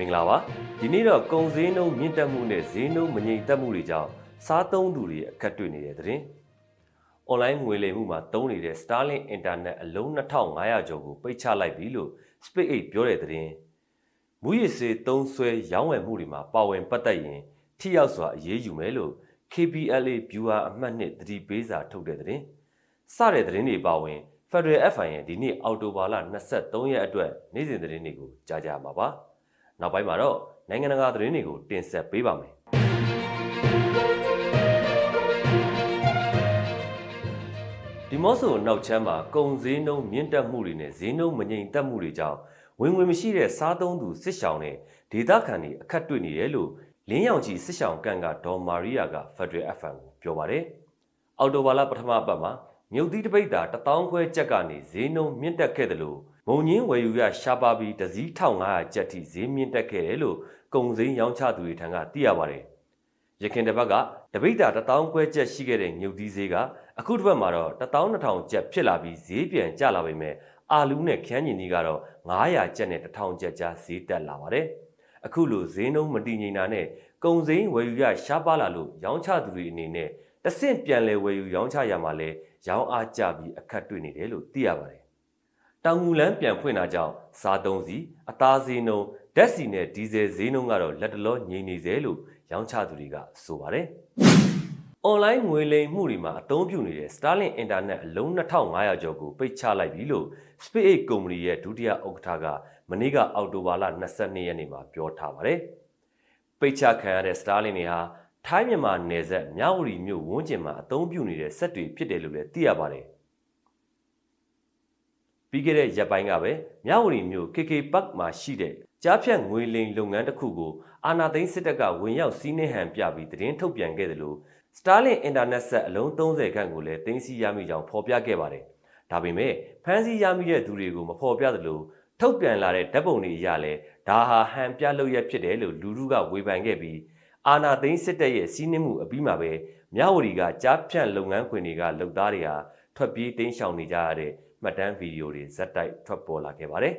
မင်္ဂလာပါဒီနေ့တော့ကုံစင်းနှုံးမြင့်တက်မှုနဲ့ဈေးနှုံးမငြိမ်သက်မှုတွေကြောင့်စားသုံးသူတွေအခက်တွေ့နေတဲ့တဲ့။ online ငွေလိမ်မှုမှာသုံးနေတဲ့ Starlink Internet အလုံး2500ကျော်ကိုပိတ်ချလိုက်ပြီလို့ SpaceX ပြောတဲ့တဲ့။မူရစ်စေးသုံးဆွဲရောင်းဝယ်မှုတွေမှာပါဝင်ပတ်သက်ရင်ထိရောက်စွာအရေးယူမယ်လို့ KPLA Viewer အမှတ်နှစ်သတိပေးစာထုတ်တဲ့တဲ့။စတဲ့တဲ့တွေပါဝင် Federal FN ရဲ့ဒီနေ့အော်တိုဘာလ23ရက်အတွက်နေ့စဉ်သတင်းတွေကိုကြားကြမှာပါ။ နောက်ပိုင်းမှာတော့နိုင်ငံတကာသတင်းတွေကိုတင်ဆက်ပေးပါမယ်။ဒီမော့ဆိုနောက်ချမ်းမှာကုံစည်းနှုံးမြင့်တက်မှုတွေနဲ့ဈေးနှုံးမငြိမ်သက်မှုတွေကြောင့်ဝင်ဝင်မရှိတဲ့စားသုံးသူစစ်ရှောင်းနဲ့ဒေသခံတွေအခက်တွေ့နေတယ်လို့လင်းရောင်ကြီးစစ်ရှောင်းကန်ကဒေါ်မာရီယာက Federal FM ကိုပြောပါတယ်။အော်တိုဘာလပထမပတ်မှာမြုပ်သီးတပိတ်တာ1000ခွဲကျပ်ကနေဈေးနှုန်းမြင့်တက်ခဲ့တယ်လို့ မုံညင်းဝယ်ယူရရှားပါပြီးတစည်း1500ကျပ်ထိဈေးမြင့်တက်ခဲ့တယ်လို့ကုံစိမ်းရောင်းချသူတွေထံကသိရပါတယ်။ရခင်တစ်ပတ်ကတပိတ်တာ1000ခွဲကျပ်ရှိခဲ့တဲ့မြုပ်သီးဈေးကအခုတစ်ပတ်မှာတော့12000ကျပ်ဖြစ်လာပြီးဈေးပြန်ကျလာပေမဲ့အာလူးနဲ့ခန်းညင်ကြီးကတော့900ကျပ်နဲ့1000ကျပ်ကြားဈေးတက်လာပါတယ်။အခုလိုဈေးနှုန်းမတည်ငြိမ်တာနဲ့ကုံစိမ်းဝယ်ယူရရှားပါလာလို့ရောင်းချသူတွေအနေနဲ့တဆင့်ပြန်လဲဝယ်ယူရောင်းချရမှာလဲရောင်းအားကျပြီးအခက်တွေ့နေတယ်လို့သိရပါတယ်။ တောင်ငူလန်းပြန်ဖွင့်တာကြောင့်စားသုံးစီအသားဈေးနှုန်းဓာတ်ဆီနဲ့ဒီဇယ်ဈေးနှုန်းကတော့လက်တလောငြိမ်နေစေလို့ရောင်းချသူတွေကဆိုပါတယ်။ online ငွေလိမ်မှုတွေမှာအသုံးပြုနေတဲ့ Starlink Internet အလုံး2500ကျော်ကိုပိတ်ချလိုက်ပြီလို့ SpaceX ကုမ္ပဏီရဲ့ဒုတိယဥက္ကဋ္ဌကမနေ့ကအောက်တိုဘာလ22ရက်နေ့မှာပြောထားပါတယ်။ပိတ်ချခံရတဲ့ Starlink တွေဟာထိုင်းမြန်မာနယ်စပ်မြဝတီမြို့ဝန်းကျင်မှာအသုံးပြုနေတဲ့စက်တွေဖြစ်တယ်လို့လည်းသိရပါတယ်။ ပြီးခဲ့တဲ့ရက်ပိုင်းကပဲမြဝတီမြို့ KK Park မှာရှိတဲ့ကြားဖြတ်ငွေလိမ်လုပ်ငန်းတစ်ခုကိုအာနာသိန်းစစ်တပ်ကဝင်ရောက်စီးနှင်းဟန်ပြပြီးသတင်းထုတ်ပြန်ခဲ့တယ်လို့ Starlink Internet ဆက်အလုံး30ခန့်ကိုလည်းသိမ်းဆည်းရမိကြောင်းဖော်ပြခဲ့ပါတယ်။ဒါပေမဲ့ဖမ်းဆီးရမိတဲ့သူတွေကိုမဖော်ပြသလိုထုတ်ပြန်လာတဲ့ဓာတ်ပုံတွေအရလဲဒါဟာဟန်ပြလုပ်ရဖြစ်တယ်လို့လူလူကဝေဖန်ခဲ့ပြီးအာနာသိန်းစစ်တပ်ရဲ့စီးနှင်းမှုအပြီးမှာပဲမြဝတီကကြားဖြန့်လုပ်ငန်းခွင်တွေကလုပ်သားတွေဟာ ထွက်ပြေးတိမ်းရှောင်နေကြရတဲ့မှတ်တမ်းဗီဒီယိုတွေဇက်တိုက်ထွက်ပေါ်လာခဲ့ပါတယ်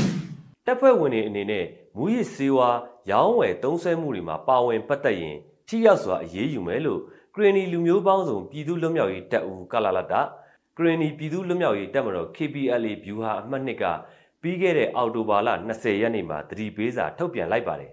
။တပ်ဖွဲ့ဝင်တွေအနေနဲ့မူရစ်စေဝါရောင်းဝယ်သုံးစွဲမှုတွေမှာပါဝင်ပတ်သက်ရင်ထိရောက်စွာအရေးယူမယ်လို့ကရင်နီလူမျိုးပေါင်းစုံပြည်သူ့လွတ်မြောက်ရေးတပ်ဦးကလာလတာကရင်နီပြည်သူ့လွတ်မြောက်ရေးတပ်မတော် KPLA ဗျူဟာအမှတ်2ကပြီးခဲ့တဲ့အောက်တိုဘာလ20ရက်နေ့မှာတတိပေးစာထုတ်ပြန်လိုက်ပါတယ်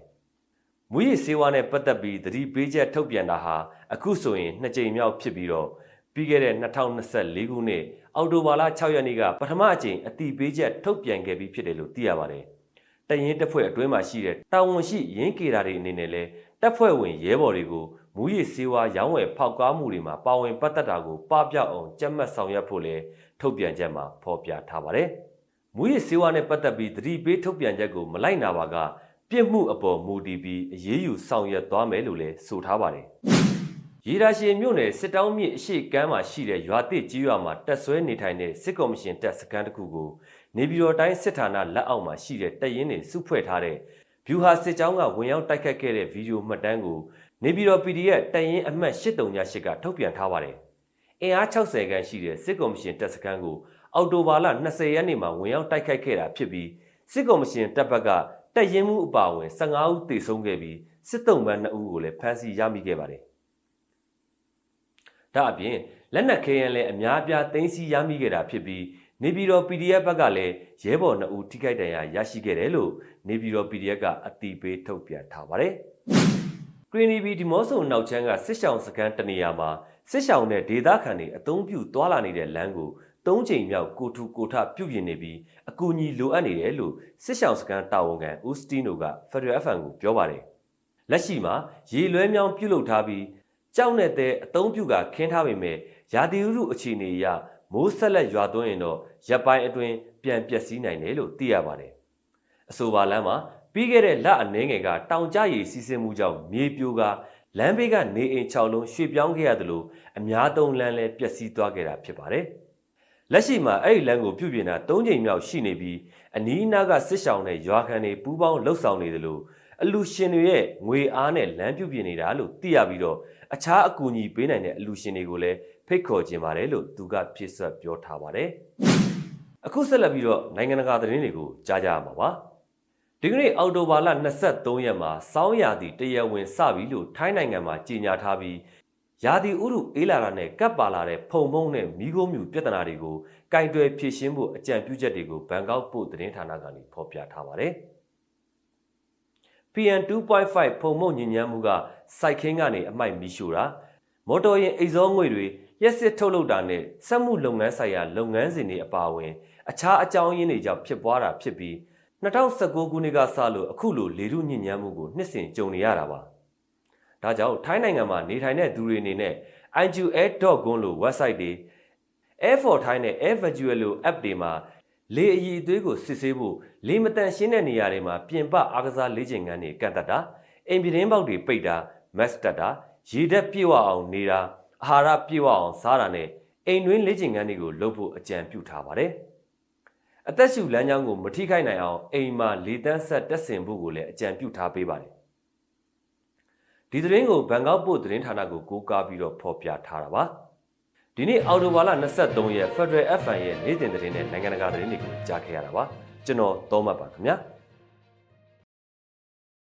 မူရည်စေဝါနဲ့ပတ်သက်ပြီးသတိပေးချက်ထုတ်ပြန်တာဟာအခုဆိုရင်နှစ်ကြိမ်မြောက်ဖြစ်ပြီးတော့ ပြီးခဲ့တဲ့2024ခုနှစ်အောက်တိုဘာလ6ရက်နေ့ကပထမအကြိမ်အတိပေးချက်ထုတ်ပြန်ခဲ့ပြီးဖြစ်တယ်လို့သိရပါတယ်။တရင်တပ်ဖွဲ့အတွင်းမှာရှိတဲ့တာဝန်ရှိရင်းကေတာတွေအနေနဲ့လည်းတပ်ဖွဲ့ဝင်ရဲဘော်တွေကိုမူရည်စေဝါရောင်းဝယ်ဖောက်ကားမှုတွေမှာပါဝင်ပတ်သက်တာကိုပပျောက်အောင်ကြက်မှတ်ဆောင်ရွက်ဖို့လည်းထုတ်ပြန်ချက်မှာဖော်ပြထားပါတယ်။မူရည်စေဝါနဲ့ပတ်သက်ပြီးသတိပေးထုတ်ပြန်ချက်ကိုမလိုက်နာပါကပြစ်မှုအပေါ်မူတည်ပြီးအရေးယူဆောင်ရွက်သွားမယ်လို့လည်းဆိုထားပါတယ်။ ရေဒါရှင်မြို့နယ်စစ်တောင်းမြစ်အရှိကမ်းမှာရှိတဲ့ရွာတစ်ကြီးရွာမှာတက်ဆွဲနေထိုင်တဲ့စစ်ကော်မရှင်တပ်စခန်းတစ်ခုကိုနေပြည်တော်တိုင်းစစ်ဌာနလက်အောက်မှာရှိတဲ့တပ်ရင်းတွေစုဖွဲ့ထားတဲ့ဗျူဟာစစ်ကြောင်းကဝင်ရောက်တိုက်ခတ်ခဲ့တဲ့ဗီဒီယိုမှတ်တမ်းကိုနေပြည်တော် PDF တပ်ရင်းအမှတ်83ည8ကထုတ်ပြန်ထားပါတယ်။အင်အား60ခန်းရှိတဲ့စစ်ကော်မရှင်တပ်စခန်းကိုအောက်တိုဘာလ20ရက်နေ့မှာဝင်ရောက်တိုက်ခိုက်ခဲ့တာဖြစ်ပြီးစစ်ကော်မရှင်တပ်ဘက်ကတက်ရင်မှုအပါအဝင်15ဦးသေဆုံးခဲ့ပြီးစစ်တုံးပန်း2ဦးကိုလည်းဖမ်းဆီးရမိခဲ့ပါတယ်။ ဒါအပြင်လက်နက်ခဲယမ်းလည်းအများပြားသိမ်းဆည်းရမိခဲ့တာဖြစ်ပြီးနေပြည်တော် PDF ဘက်ကလည်းရဲဘော်2ဦးထိခိုက်ဒဏ်ရာရရှိခဲ့တယ်လို့နေပြည်တော် PDF ကအတိပေးထုတ်ပြန်ထားပါတယ်။ကရီနီဘီဒီမော့ဆိုနောက်ချမ်းကစစ်ရှောင်းစကန်တနေရာမှာစစ်ရှောင်းနဲ့ဒေသခံတွေအုံပြုသွာလာနေတဲ့လမ်းကို၃ချိန်မြောက်ကိုထူကိုထပြုပြင်နေပြီးအကူအညီလိုအပ်နေတယ်လို့စစ်ဆောင်စကန်တာဝန်ခံဦးစတီနိုက Federal FM ကိုပြောပါတယ်။လက်ရှိမှာရေလွှဲမြောင်းပြုတ်လုထားပြီး ကြောက်နဲ့တဲ့အုံပြုကခင်းထားပေမဲ့ရာသီဥတုအခြေအနေအရမိုးဆက်လက်ရွာသွန်းရင်တော့ရပ်ပိုင်းအတွင်းပြန်ပျက်စီးနိုင်တယ်လို့သိရပါတယ်။အဆိုပါလမ်းမှာပြီးခဲ့တဲ့လအနှဲငယ်ကတောင်ကျရည်စီးဆင်းမှုကြောင့်မြေပြိုကလမ်းဘေးကနေအိမ်6လုံးရွှေ့ပြောင်းခဲ့ရသလိုအများသုံးလမ်းလည်းပျက်စီးသွားခဲ့တာဖြစ်ပါတယ်။လက်ရှိမှာအဲ့ဒီလမ်းကိုပြုပြင်တာ၃ချိန်မြောက်ရှိနေပြီးအနီးအနားကစစ်ဆောင်တဲ့ရွာခံတွေပူးပေါင်းလှုပ်ဆောင်နေတယ်လို့ အလူရှင်တွေရဲ့ငွေအားနဲ့လမ်းပြုပြင်နေတာလို့သိရပြီးတော့အခြားအကူအညီပေးနိုင်တဲ့အလူရှင်တွေကိုလည်းဖိတ်ခေါ်ခြင်းပါတယ်လို့သူကဖြစ်ဆက်ပြောထားပါတယ်။အခုဆက်လက်ပြီးတော့နိုင်ငံတကာသတင်းတွေကိုကြားကြရမှာပါ။ဒီကနေ့အောက်တိုဘာလ23ရက်မှာစောင်းရာသီတရက်ဝင်စပြီလို့ထိုင်းနိုင်ငံမှာကြေညာထားပြီးရာသီဥတုအေးလာတာနဲ့ကပ်ပါလာတဲ့ဖုံမုံနဲ့မိခိုးမြူပြဿနာတွေကိုကင်တွယ်ဖြေရှင်းဖို့အကြံပြုချက်တွေကိုဘန်ကောက်ပို့သတင်းဌာနကနေဖော်ပြထားပါတယ်။ PN 2.5ဖုံမုံညဉ့်ညမ်းမှုကစိုက်ခင်းကနေအမိုက်မီးရှို့တာမော်တော်ယာဉ်အိတ်ဇောငွေတွေရက်စစ်ထုတ်လုပ်တာနဲ့စက်မှုလုပ်ငန်းဆိုင်ရာလုပ်ငန်းစဉ်တွေအပါအဝင်အခြားအကြောင်းရင်းတွေကြောင့်ဖြစ်ပွားတာဖြစ်ပြီး2019ခုနှစ်ကစလို့အခုလိုလေထုညဉ့်ညမ်းမှုကိုနှစ်စဉ်ကြုံနေရတာပါ။ဒါကြောင့်ထိုင်းနိုင်ငံမှာနေထိုင်တဲ့သူတွေအနေနဲ့ ijuair.com လို့ website တွေ Air for Thai နဲ့ Air Virtual လို့ app တွေမှာ လေအည်အသွေးကိုစစ်ဆေးဖို့လေမတန်ရှင်းတဲ့နေရာတွေမှာပြင်ပအားကစားလေ့ကျင့်ခန်းတွေကန့်သက်တာအိမ်ပြတင်းပေါက်တွေပိတ်တာ mask တက်တာရေဓာတ်ပြည့်ဝအောင်နေတာအာဟာရပြည့်ဝအောင်စားတာနဲ့အိမ်တွင်းလေ့ကျင့်ခန်းတွေကိုလုပ်ဖို့အကြံပြုထားပါတယ်။အသက်ရှူလမ်းကြောင်းကိုမထိခိုက်နိုင်အောင်အိမ်မှာလေတန်းဆက်တက်ဆင်ဖို့ကိုလည်းအကြံပြုထားပေးပါတယ်။ဒီသတင်းကိုဘန်ကောက်ပို့သတင်းဌာနကိုကိုးကားပြီးတော့ဖော်ပြထားတာပါ။ ဒီနေ့အော်တိုဘာလ23ရက် Federal FM ရဲ့နေ့တင်သတင်းနဲ့နိုင်ငံတကာသတင်းတွေကိုကြားခဲ့ရတာပါ။ကျွန်တော်သောမတ်ပါခင်ဗျာ။